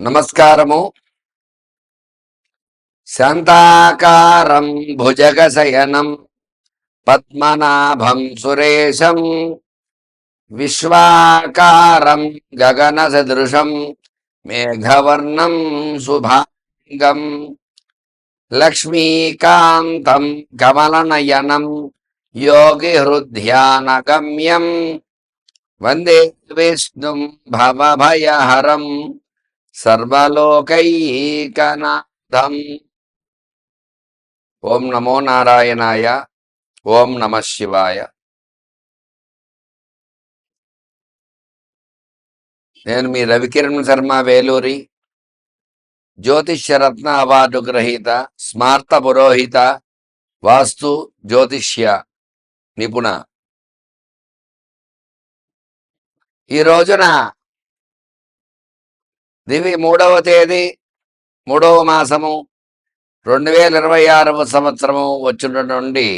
నమస్కారము. శాంతాకారం భుజగశయనం పద్మనాభం సురేశం విశ్వాకారం గగన సదృశం మేఘవర్ణం శుభాంగం లక్ష్మీకాంతం కమలనయనం యోగి హృద్యానగమ్యం వందే విష్ణుం భవభయహరం సర్వలోకైకనాథం. ఓం నమో నారాయణాయ ఓం నమ శివాయ. నేను మీ రవికిరణ్ శర్మ వేలూరి జ్యోతిష్యరత్న అవార్డు గ్రహీత స్మార్త పురోహిత వాస్తు జ్యోతిష్య నిపుణ. ఈ రోజున దివి మూడవ తేదీ మూడవ మాసము రెండు వేల ఇరవై ఆరవ సంవత్సరము వచ్చిన నుండి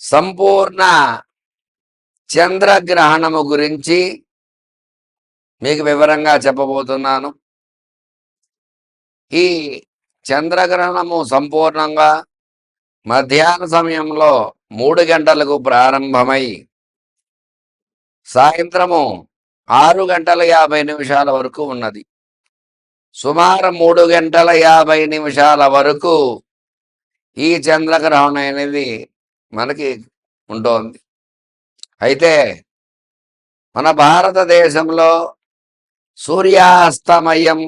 సంపూర్ణ చంద్రగ్రహణము గురించి మీకు వివరంగా చెప్పబోతున్నాను. ఈ చంద్రగ్రహణము సంపూర్ణంగా మధ్యాహ్న సమయంలో మూడు గంటలకు ప్రారంభమై సాయంత్రము ఆరు గంటల యాభై నిమిషాల వరకు ఉన్నది. సుమారు మూడు గంటల యాభై నిమిషాల వరకు ఈ చంద్రగ్రహణం అనేది మనకి ఉంటుంది. అయితే మన భారతదేశంలో సూర్యాస్తమయం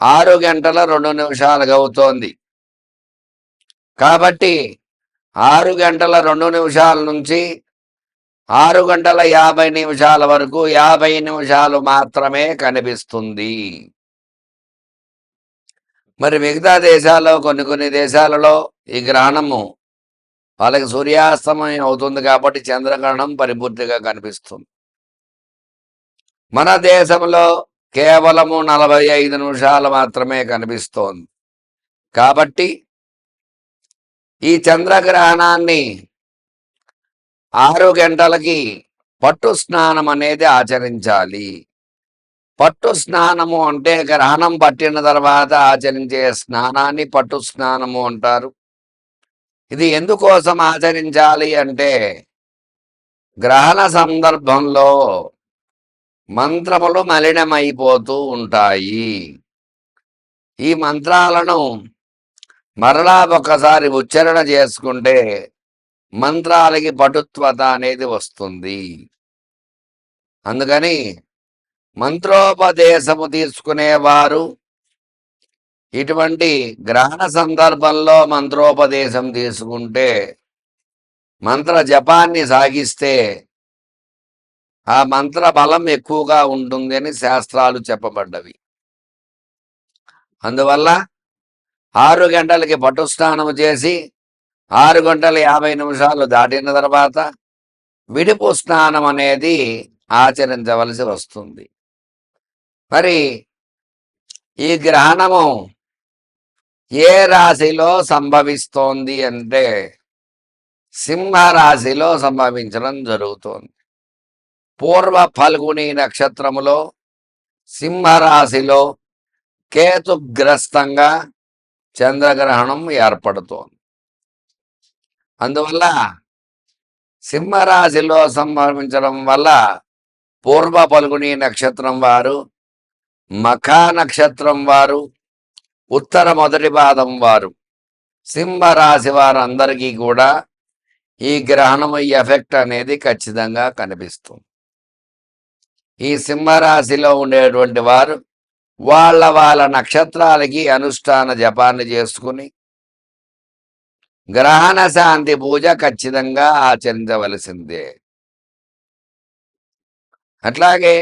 ఆరు గంటల రెండు నిమిషాలుగా అవుతోంది కాబట్టి ఆరు గంటల రెండు నిమిషాల నుంచి ఆరు గంటల యాభై నిమిషాల వరకు యాభై నిమిషాలు మాత్రమే కనిపిస్తుంది. మరి మిగతా దేశాల్లో కొన్ని కొన్ని దేశాలలో ఈ గ్రహణము వాళ్ళకి సూర్యాస్తమయం అవుతుంది కాబట్టి చంద్రగ్రహణం పరిపూర్తిగా కనిపిస్తుంది. మన దేశంలో కేవలము నలభై ఐదు నిమిషాలు మాత్రమే కనిపిస్తోంది. కాబట్టి ఈ చంద్రగ్రహణాన్ని ఆరు గంటలకి పట్టు స్నానం అనేది ఆచరించాలి. పట్టు స్నానము అంటే గ్రహణం పట్టిన తర్వాత ఆచరించే స్నానాన్ని పట్టు స్నానము అంటారు. ఇది ఎందుకోసం ఆచరించాలి అంటే గ్రహణ సందర్భంలో మంత్రములు మలినమైపోతూ ఉంటాయి. ఈ మంత్రాలను మరలా ఒకసారి ఉచ్చారణ చేసుకుంటే మంత్రాలకి పటుత్వత అనేది వస్తుంది. అందుకని మంత్రోపదేశము తీసుకునేవారు ఇటువంటి గ్రహణ సందర్భంలో మంత్రోపదేశం తీసుకుంటే మంత్ర జపాన్ని సాగిస్తే ఆ మంత్ర బలం ఎక్కువగా ఉంటుంది అని శాస్త్రాలు చెప్పబడ్డవి. అందువల్ల ఆరు గంటలకి పట్టు స్నానం చేసి ఆరు గంటల యాభై నిమిషాలు దాటిన తర్వాత విడుపు స్నానం అనేది ఆచరించవలసి వస్తుంది. మరి ఈ గ్రహణము ఏ రాశిలో సంభవిస్తోంది అంటే సింహ రాశిలో సంభవించడం జరుగుతోంది. పూర్వ ఫల్గుని నక్షత్రములో సింహరాశిలో కేతుగ్రస్తంగా చంద్రగ్రహణం ఏర్పడుతోంది. అందువల్ల సింహరాశిలో సంభవించడం వల్ల పూర్వ పలుగుని నక్షత్రం వారు మఖా నక్షత్రం వారు ఉత్తర మొదటి పాదం వారు. సింహరాశి వారందరికీ కూడా ఈ గ్రహణం ఎఫెక్ట్ అనేది ఖచ్చితంగా కనిపిస్తుంది. ఈ సింహరాశిలో ఉండేటువంటి వారు వాళ్ళ వాళ్ళ నక్షత్రాలకి అనుష్ఠాన జపాన్ని చేసుకుని గ్రహణ శాంతి పూజ ఖచ్చితంగా ఆచరించవలసిందే. అట్లాగే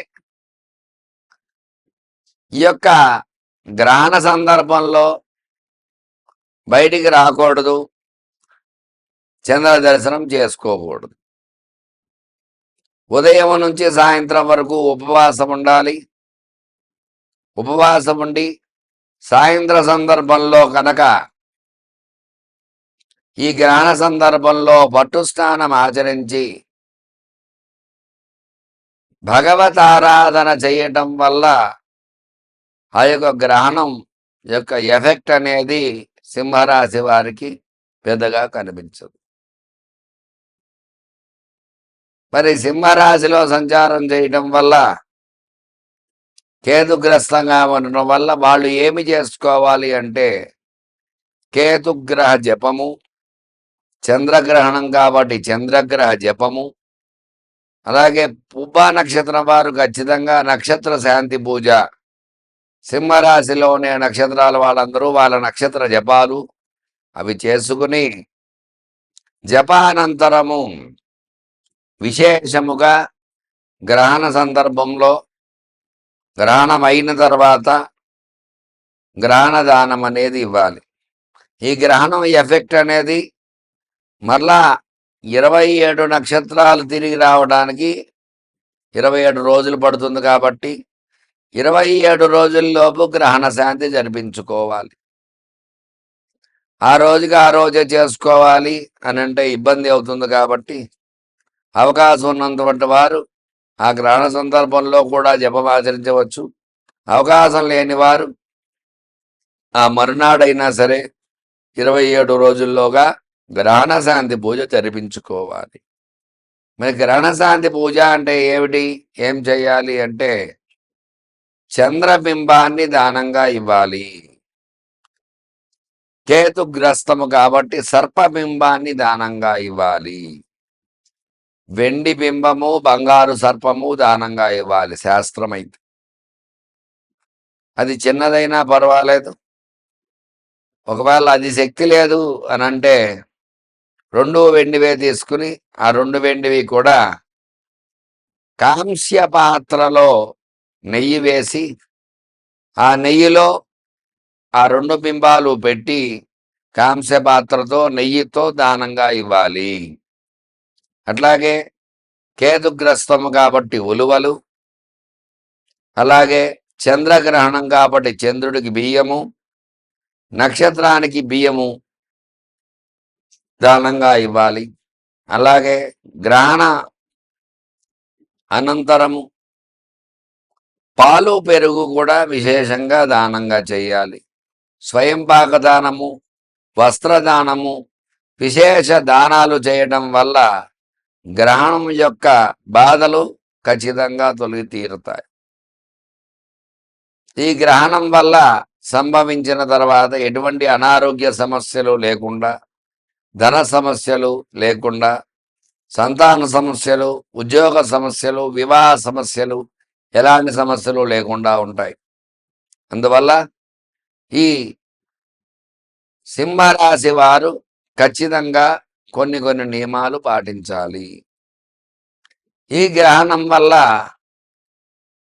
ఈ యొక్క గ్రహణ సందర్భంలో బయటికి రాకూడదు. చంద్ర దర్శనం చేసుకోకూడదు. ఉదయం నుంచి సాయంత్రం వరకు ఉపవాసం ఉండాలి. ఉపవాసం ఉండి సాయంత్ర సందర్భంలో కనుక ఈ గ్రహణ సందర్భంలో పట్టు స్నానం ఆచరించి భగవతారాధన చేయటం వల్ల ఆ యొక్క గ్రహణం యొక్క ఎఫెక్ట్ అనేది సింహరాశి వారికి పెద్దగా కనిపించదు. మరి సింహరాశిలో సంచారం చేయటం వల్ల కేతుగ్రస్తంగా ఉండటం వల్ల వాళ్ళు ఏమి చేసుకోవాలి అంటే కేతుగ్రహ జపము చంద్రగ్రహణం కాబట్టి చంద్రగ్రహ జపము. అలాగే పుబ్బా నక్షత్రం వారు ఖచ్చితంగా నక్షత్ర శాంతి పూజ. సింహరాశిలోనే నక్షత్రాల వాళ్ళందరూ వాళ్ళ నక్షత్ర జపాలు. అవి చేసుకుని జపానంతరము విశేషముగా గ్రహణ సందర్భంలో గ్రహణమైన అయిన తర్వాత గ్రహణ దానం అనేది ఇవ్వాలి. ఈ గ్రహణం ఎఫెక్ట్ అనేది మరలా ఇరవై ఏడు నక్షత్రాలు తిరిగి రావడానికి ఇరవై ఏడు రోజులు పడుతుంది కాబట్టి ఇరవై ఏడు రోజుల్లోపు గ్రహణ శాంతి జరిపించుకోవాలి. ఆ రోజుకి ఆ రోజే చేసుకోవాలి అని అంటే ఇబ్బంది అవుతుంది కాబట్టి అవకాశం ఉన్నటువంటి వారు ఆ గ్రహణ సందర్భంలో కూడా జపం ఆచరించవచ్చు. అవకాశం లేని వారు ఆ మరునాడైనా సరే ఇరవై ఏడు రోజుల్లోగా గ్రహణశాంతి పూజ జరిపించుకోవాలి. మరి గ్రహణశాంతి పూజ అంటే ఏమిటి? ఏం చేయాలి అంటే చంద్రబింబాన్ని దానంగా ఇవ్వాలి. కేతుగ్రస్తము కాబట్టి సర్పబింబాన్ని దానంగా ఇవ్వాలి. వెండి బింబము బంగారు సర్పము దానంగా ఇవ్వాలి శాస్త్రమైతే. అది చిన్నదైనా పర్వాలేదు. ఒకవేళ అది శక్తి లేదు అని అంటే రెండు వెండివే తీసుకుని ఆ రెండు వెండివి కూడా కాంస్య పాత్రలో నెయ్యి వేసి ఆ నెయ్యిలో ఆ రెండు బింబాలు పెట్టి కాంస్య పాత్రతో నెయ్యితో దానంగా ఇవ్వాలి. అట్లాగే కేతుగ్రస్తము కాబట్టి ఉలువలు అలాగే చంద్రగ్రహణం కాబట్టి చంద్రుడికి బియ్యము నక్షత్రానికి బియ్యము దానంగా ఇవ్వాలి. అలాగే గ్రహణ అనంతరము పాలు పెరుగు కూడా విశేషంగా దానంగా చేయాలి. స్వయం పాక దానము వస్త్రదానము విశేష దానాలు చేయడం వల్ల గ్రహణం యొక్క బాధలు ఖచ్చితంగా తొలగి తీరుతాయి. ఈ గ్రహణం వల్ల సంభవించిన తర్వాత ఎటువంటి అనారోగ్య సమస్యలు లేకుండా ధన సమస్యలు లేకుండా సంతాన సమస్యలు ఉద్యోగ సమస్యలు వివాహ సమస్యలు ఎలాంటి సమస్యలు లేకుండా ఉంటాయి. అందువల్ల ఈ సింహరాశి వారు ఖచ్చితంగా కొన్ని కొన్ని నియమాలు పాటించాలి. ఈ గ్రహణం వల్ల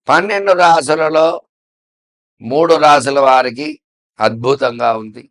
పన్నెండు రాశులలో మూడు రాసుల వారికి అద్భుతంగా ఉంది.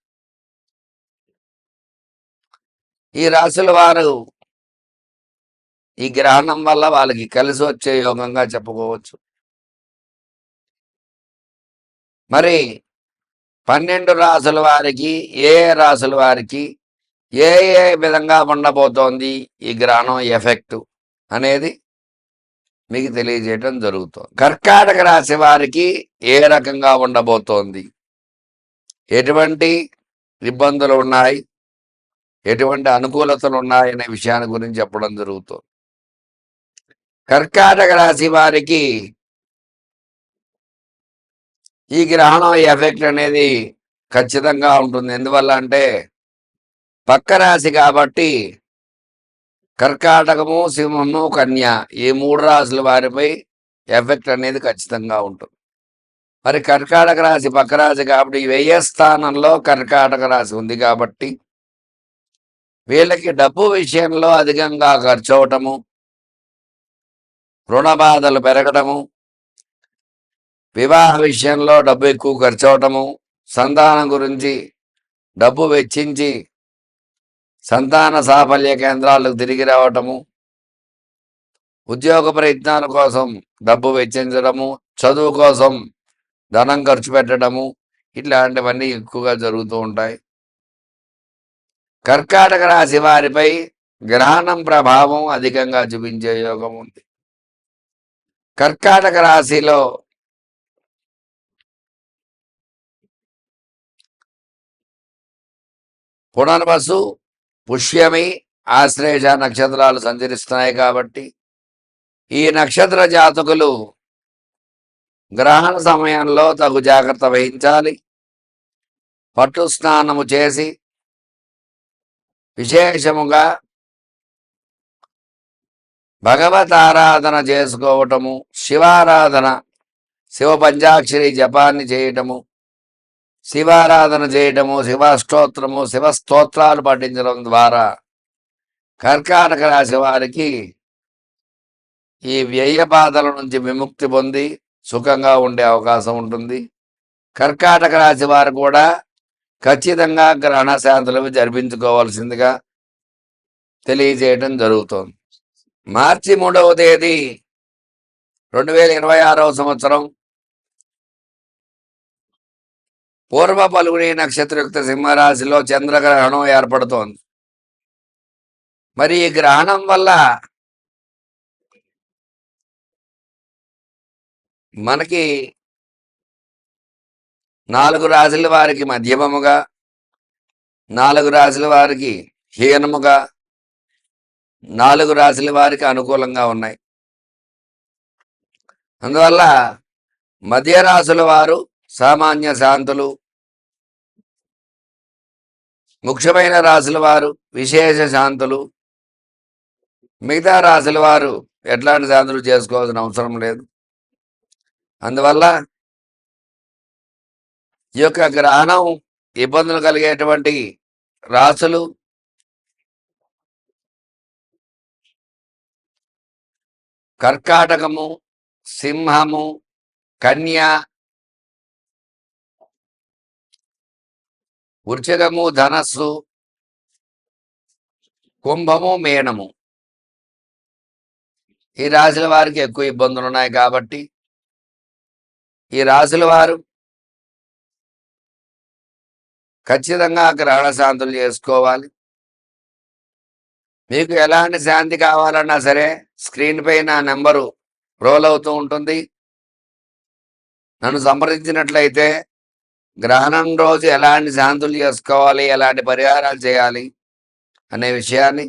ఈ రాశుల వారు ఈ గ్రహణం వల్ల వాళ్ళకి కలిసి వచ్చే యోగంగా చెప్పుకోవచ్చు. మరి పన్నెండు రాసుల వారికి ఏ రాసుల వారికి ఏ ఏ విధంగా ఉండబోతోంది ఈ గ్రహణం ఎఫెక్ట్ అనేది మీకు తెలియజేయటం జరుగుతుంది. కర్కాటక రాశి వారికి ఏ రకంగా ఉండబోతోంది? ఎటువంటి ఇబ్బందులు ఉన్నాయి? ఎటువంటి అనుకూలతలు ఉన్నాయనే విషయాన్ని గురించి చెప్పడం జరుగుతుంది. కర్కాటక రాశి వారికి ఈ గ్రహణం ఎఫెక్ట్ అనేది ఖచ్చితంగా ఉంటుంది. ఎందువల్ల అంటే పక్క రాశి కాబట్టి కర్కాటకము సింహము కన్య ఈ మూడు రాశుల వారిపై ఎఫెక్ట్ అనేది ఖచ్చితంగా ఉంటుంది. మరి కర్కాటక రాశి పక్క రాశి కాబట్టి వ్యయ స్థానంలో కర్కాటక రాశి ఉంది కాబట్టి వీళ్ళకి డబ్బు విషయంలో అధికంగా ఖర్చు అవటము రుణ బాధలు పెరగటము వివాహ విషయంలో డబ్బు ఎక్కువ ఖర్చు అవటము సంతానం గురించి డబ్బు వెచ్చించి సంతాన సాఫల్య కేంద్రాలకు తిరిగి రావటము ఉద్యోగ ప్రయత్నాల కోసం డబ్బు వెచ్చించడము చదువు కోసం ధనం ఖర్చు పెట్టడము ఇట్లాంటివన్నీ ఎక్కువగా జరుగుతూ ఉంటాయి. కర్కాటక రాశి వారిపై గ్రహణం ప్రభావం అధికంగా చూపించే యోగం ఉంది. కర్కాటక రాశిలో పునర్వసు పుష్యమి ఆశ్లేష నక్షత్రాలు సంచరిస్తున్నాయి కాబట్టి ఈ నక్షత్ర జాతకులు గ్రహణ సమయంలో తగు జాగ్రత్త వహించాలి. పట్టు స్నానము చేసి విశేషముగా భగవత్ ఆరాధన చేసుకోవటము శివారాధన శివ పంచాక్షరి జపాన్ని చేయటము శివారాధన చేయటము శివస్తోత్రము శివస్తోత్రాలు పఠించడం ద్వారా కర్కాటక రాశి వారికి ఈ వ్యయ బాధల నుంచి విముక్తి పొంది సుఖంగా ఉండే అవకాశం ఉంటుంది. కర్కాటక రాశి వారు కూడా ఖచ్చితంగా గ్రహణ శాంతులు జరిపించుకోవాల్సిందిగా తెలియజేయడం జరుగుతోంది. మార్చి మూడవ తేదీ రెండు వేల ఇరవై ఆరవ సంవత్సరం. పూర్వ పలుగుని నక్షత్రయుక్త సింహరాశిలో చంద్రగ్రహణం ఏర్పడుతోంది. మరి ఈ గ్రహణం వల్ల మనకి నాలుగు రాశుల వారికి మధ్యమముగా నాలుగు రాశుల వారికి హీనముగా నాలుగు రాశుల వారికి అనుకూలంగా ఉన్నాయి. అందువల్ల మధ్య రాశుల వారు సామాన్య శాంతులు ముఖ్యమైన రాశుల వారు విశేష శాంతులు మిగతా రాశుల వారు ఎట్లాంటి శాంతులు చేసుకోవాల్సిన అవసరం లేదు. అందువల్ల ఈ యొక్క గ్రహణం ఇబ్బందులు కలిగేటువంటి రాసులు కర్కాటకము సింహము కన్య వృషగము ధనస్సు కుంభము మేనము. ఈ రాశుల వారికి ఎక్కువ ఇబ్బందులు ఉన్నాయి కాబట్టి ఈ రాశుల వారు ఖచ్చితంగా గ్రహణ శాంతులు చేసుకోవాలి. మీకు ఎలాంటి శాంతి కావాలన్నా సరే స్క్రీన్ పై నా నెంబరు రోల్ అవుతూ ఉంటుంది. నన్ను సంప్రదించినట్లయితే గ్రహణం రోజు ఎలాంటి శాంతులు చేసుకోవాలి ఎలాంటి పరిహారాలు చేయాలి అనే విషయాన్ని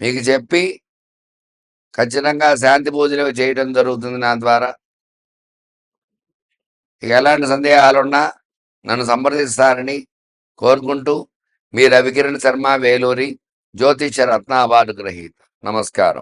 మీకు చెప్పి ఖచ్చితంగా శాంతి పూజలు చేయడం జరుగుతుంది నా ద్వారా. ఎలాంటి సందేహాలున్నా నన్ను సంప్రదిస్తారని కోరుకుంటూ మీ రవికిరణ్ శర్మ వేలూరి జ్యోతిష రత్న అవార్డు గ్రహీత. నమస్కారం.